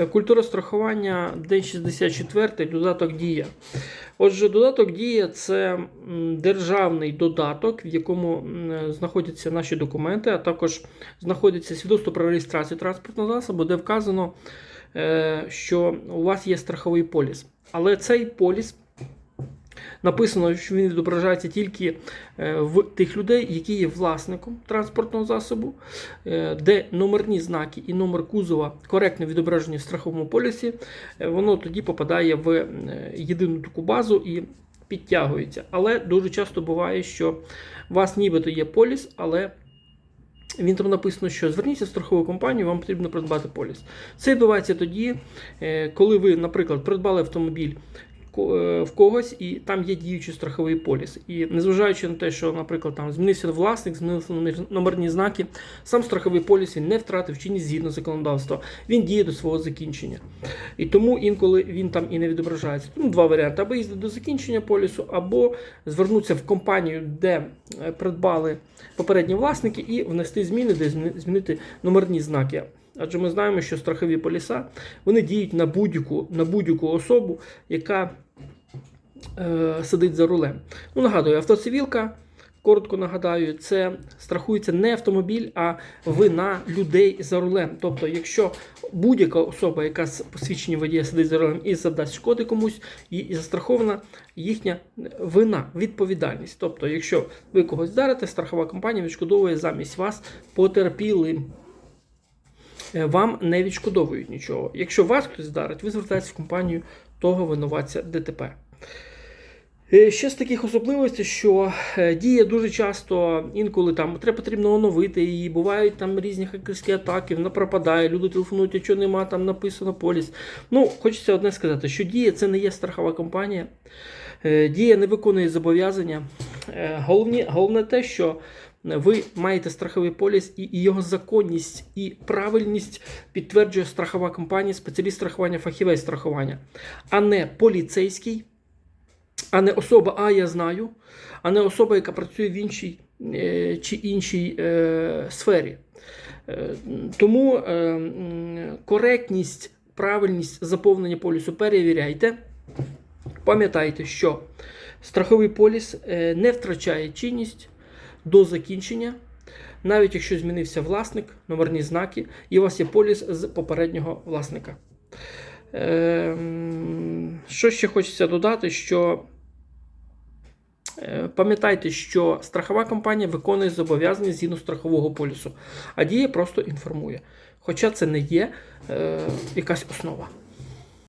Е, Культура страхування, день 64, додаток Дія. Отже, додаток Дія це державний додаток, в якому знаходяться наші документи, а також знаходиться свідоцтво про реєстрацію транспортного засобу, де вказано, е, що у вас є страховий поліс. Але цей поліс написано, що він відображається тільки е, в тих людей, які є власником транспортного засобу, е, де номерні знаки і номер кузова коректно відображені в страховому полісі, е, воно тоді попадає в єдину таку базу і підтягується. Але дуже часто буває, що у вас нібито є поліс, але він там написано, що зверніться в страхову компанію, вам потрібно придбати поліс. Це відбувається тоді, коли ви, наприклад, придбали автомобіль в когось, і там є діючий страховий поліс. І незважаючи на те, що, наприклад, там змінився власник, змінилися номерні знаки, сам страховий поліс він не втратив чинність згідно законодавства. Він діє до свого закінчення. І тому інколи він там і не відображається. Тому два варіанти: або їздити до закінчення полісу, або звернутися в компанію, де е, придбали попередні власники, і внести зміни, де зміни- змінити номерні знаки. Адже ми знаємо, що страхові поліса вони діють на будь-яку на будь-яку особу, яка е, сидить за рулем. Ну, нагадую, автоцивілка, коротко нагадаю, це страхується не автомобіль, а вина людей за рулем. Тобто, якщо будь-яка особа, яка з посвідчення водія сидить за рулем і завдасть шкоди комусь, і, застрахована їхня вина, відповідальність. Тобто, якщо ви когось вдарите, страхова компанія відшкодовує замість вас потерпілим. Е, Вам не відшкодовують нічого. Якщо вас хтось вдарить, ви звертаєтесь в компанію того винуватця ДТП. Е, Ще з таких особливостей, що е, діє дуже часто, інколи там треба потрібно оновити її, бувають там різні хакерські атаки, вона пропадає, люди телефонують, а чого нема, там написано поліс. Ну, хочеться одне сказати, що дія це не є страхова компанія, дія не виконує зобов'язання. Е, Головні, головне те, що ви маєте страховий поліс і, його законність і правильність підтверджує страхова компанія, спеціаліст страхування, фахівець страхування, а не поліцейський а не особа, а я знаю, а не особа, яка працює в іншій е, чи іншій е, сфері. Е, тому коректність, правильність заповнення полісу перевіряйте. Пам'ятайте, що страховий поліс не втрачає чинність до закінчення, навіть якщо змінився власник, номерні знаки, і у вас є поліс з попереднього власника. Ем, Що ще хочеться додати, що е, пам'ятайте, що страхова компанія виконує зобов'язання згідно страхового полісу, а дія просто інформує. Хоча це не є е, якась основа.